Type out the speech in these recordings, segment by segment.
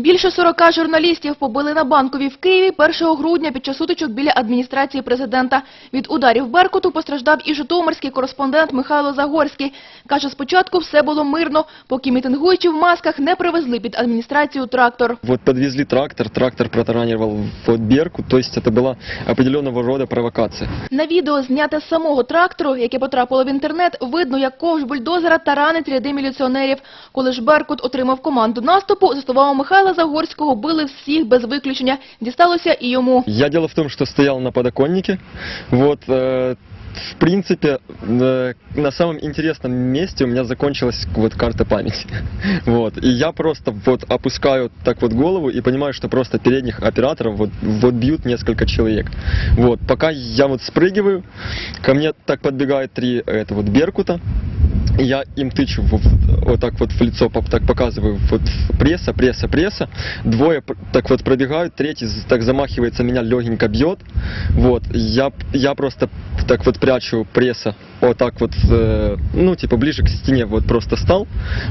Більше 40 журналістів побили на Банковій в Києві 1 грудня під час сутичок біля адміністрації президента. Від ударів Беркуту постраждав і житомирський кореспондент Михайло Загорський. Каже, спочатку все було мирно, поки мітингуючі в масках не привезли під адміністрацію трактор. Вот подвезли трактор, трактор протаранивал вот Берку, то есть это была определенного рода провокация. На відео, зняте з самого трактору, яке потрапило в інтернет, видно, як ковш бульдозера таранить ряди міліціонерів. Коли ж Беркут отримав команду наступу, за словами Михайла Загорського, били всіх без виключення. Дісталося і йому. Я дело в том, что стоял на подоконнике, вот, э, в принципе, э, на самом интересном месте у меня закончилась вот карта памяти, вот, и я просто вот опускаю так вот голову и понимаю, что просто передних операторов вот, вот бьют несколько человек, вот, пока я вот спрыгиваю, ко мне так подбегает три, это вот, Беркута, я им тычу вот, вот так вот в лицо, так показываю, вот пресса, пресса, пресса. Двое так вот пробегают, третий так замахивается, меня легенько бьет. Вот, я, я просто так вот прячу пресса, вот так вот, э, ну, типа ближе к стене вот просто стал.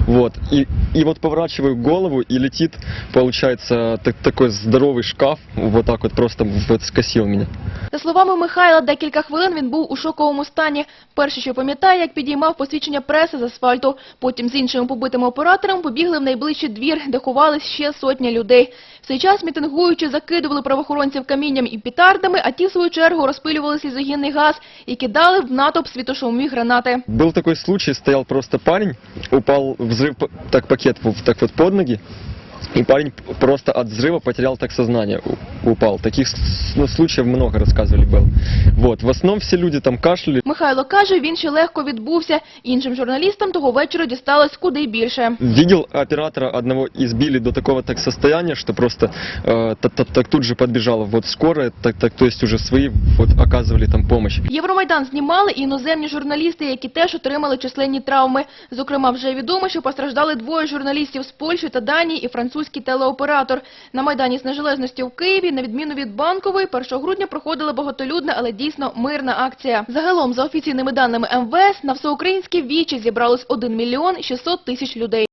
Вот, и, и вот поворачиваю голову и летит, получается, так- такой здоровый шкаф, вот так вот просто вот скосил меня. За словами Михайла, декілька хвилин він був у шоковому стані. Перше, що пам'ятає, як підіймав посвідчення преси з асфальту. Потім з іншими побитими оператором побігли в найближчий двір, де ховались ще сотня людей. Цей час мітингуючі закидували правоохоронців камінням і петардами, а ті, в свою чергу, розпилювали слізогінний газ і кидали в натовп світошумові гранати. Був такий случай, стояв просто парень, упав взрив так пакет так от под ноги, и парень п- просто от взрыва потерял так сознание, у- упал. Таких с- ну, случаев много рассказывали было. Вот, в основном все люди там кашляли. Михайло каже, він ще легко відбувся. Іншим журналістам того вечора дісталось куди більше. Видел оператора одного избили до такого так состояния, что просто э, та- та- так тут же подбежала вот скорая, так, так, то есть уже свои вот оказывали там помощь. Євромайдан знімали і іноземні журналісти, які теж отримали численні травми. Зокрема, вже відомо, що постраждали двоє журналістів з Польщі та Данії і французький телеоператор. На Майдані з Незалежності в Києві, на відміну від Банкової, 1 грудня проходила багатолюдна, але дійсно мирна акція. Загалом, за офіційними даними МВС, на всеукраїнській вічі зібралось 1 мільйон 600 тисяч людей.